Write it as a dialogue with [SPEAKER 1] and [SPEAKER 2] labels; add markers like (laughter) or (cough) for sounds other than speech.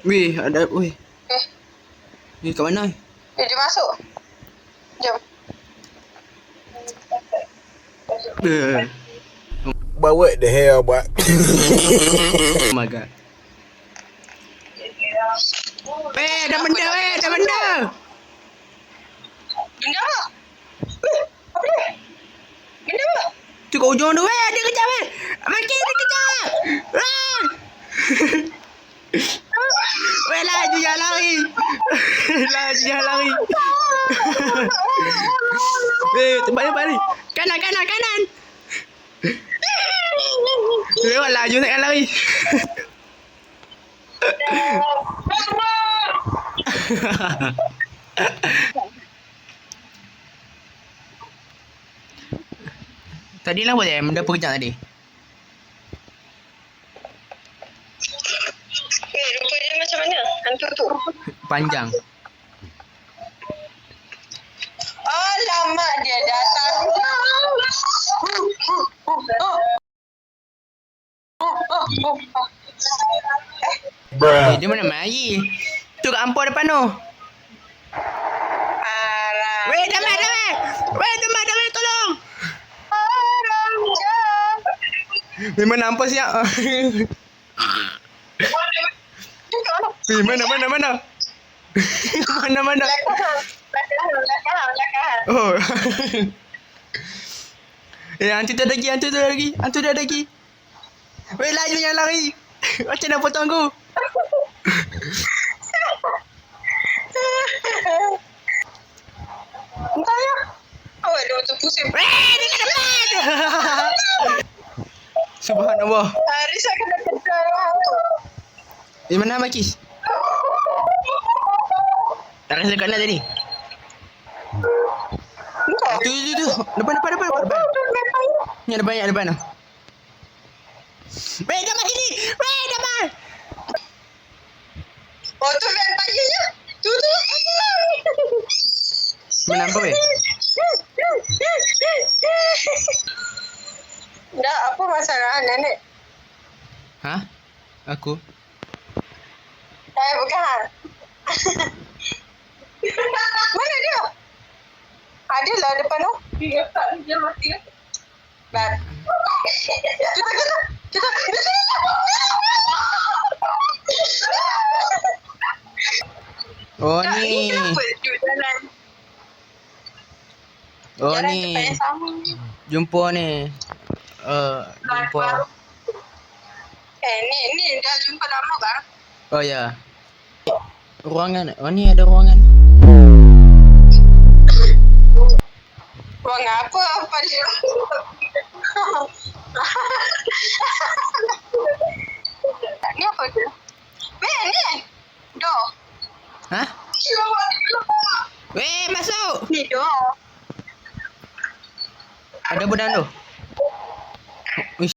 [SPEAKER 1] Weh, ada weh.
[SPEAKER 2] Eh,
[SPEAKER 1] Ni kat mana?
[SPEAKER 2] eh dia masuk. Jom.
[SPEAKER 1] Eh.
[SPEAKER 3] But what the hell, boy?
[SPEAKER 1] Oh my god. Eh, ada benda weh, ada benda.
[SPEAKER 2] Benda apa? Eh, apa dia? Benda apa?
[SPEAKER 1] Tu kat ujung tu weh, ada kejap weh. Makin ada kejap. Ah! Weh, laju jangan lari. Laju jangan lari. (laughs) Weh, tempat ni. Kanan, kanan, kanan. Lewat laju takkan lari. (laughs) Tadi lah boleh benda apa kejap tadi?
[SPEAKER 2] Eh, rupa dia macam mana? Hantu tu.
[SPEAKER 1] Panjang. Eh, dia mana mari? Tu kat ampun depan tu.
[SPEAKER 2] Arang.
[SPEAKER 1] Weh, damai, damai. Weh, damai, damai, tolong.
[SPEAKER 2] Arang.
[SPEAKER 1] Memang nampak siap. Eh, mana, mana, mana? mana, mana? Oh. (laughs) eh, hantu tu ada lagi, hantu tu ada lagi. Hantu tu ada lagi. Weh, laju jangan lari. (laughs) Macam nak potong aku.
[SPEAKER 2] Entah ya. Oh, dia betul pusing.
[SPEAKER 1] Weh, dia kat depan. Subhanallah.
[SPEAKER 2] Haris akan dah kejar hantu.
[SPEAKER 1] Eh, mana Makis? Tak rasa kat mana tadi? Tu, tu, tu. Depan, depan, depan. depan. Ni ada banyak depan tu. Weh, depan sini. Weh, depan.
[SPEAKER 2] Oh, tu vampire-nya. Tu, tu.
[SPEAKER 1] Mana apa weh?
[SPEAKER 2] Dah, apa masalah nenek?
[SPEAKER 1] Ha? Aku?
[SPEAKER 2] Eh, bukan. Mana dia? Ada lah depan tu. Dia tak, dia mati. Baik. Kita, kita, kita. Di sini.
[SPEAKER 1] Oh
[SPEAKER 2] Tak,
[SPEAKER 1] ni.
[SPEAKER 2] Kenapa duduk jalan?
[SPEAKER 1] Oh
[SPEAKER 2] jalan
[SPEAKER 1] ni.
[SPEAKER 2] yang sama.
[SPEAKER 1] Jumpa ni. Uh, jumpa.
[SPEAKER 2] Eh, ni, ni dah jumpa lama kan?
[SPEAKER 1] Oh ya. Ruangan. Oh ni ada ruangan.
[SPEAKER 2] Ruang apa? Apa dia? (laughs) ni apa tu? Weh, ni. Door.
[SPEAKER 1] Ha? Weh, masuk.
[SPEAKER 2] Ni door.
[SPEAKER 1] Ada benang tu.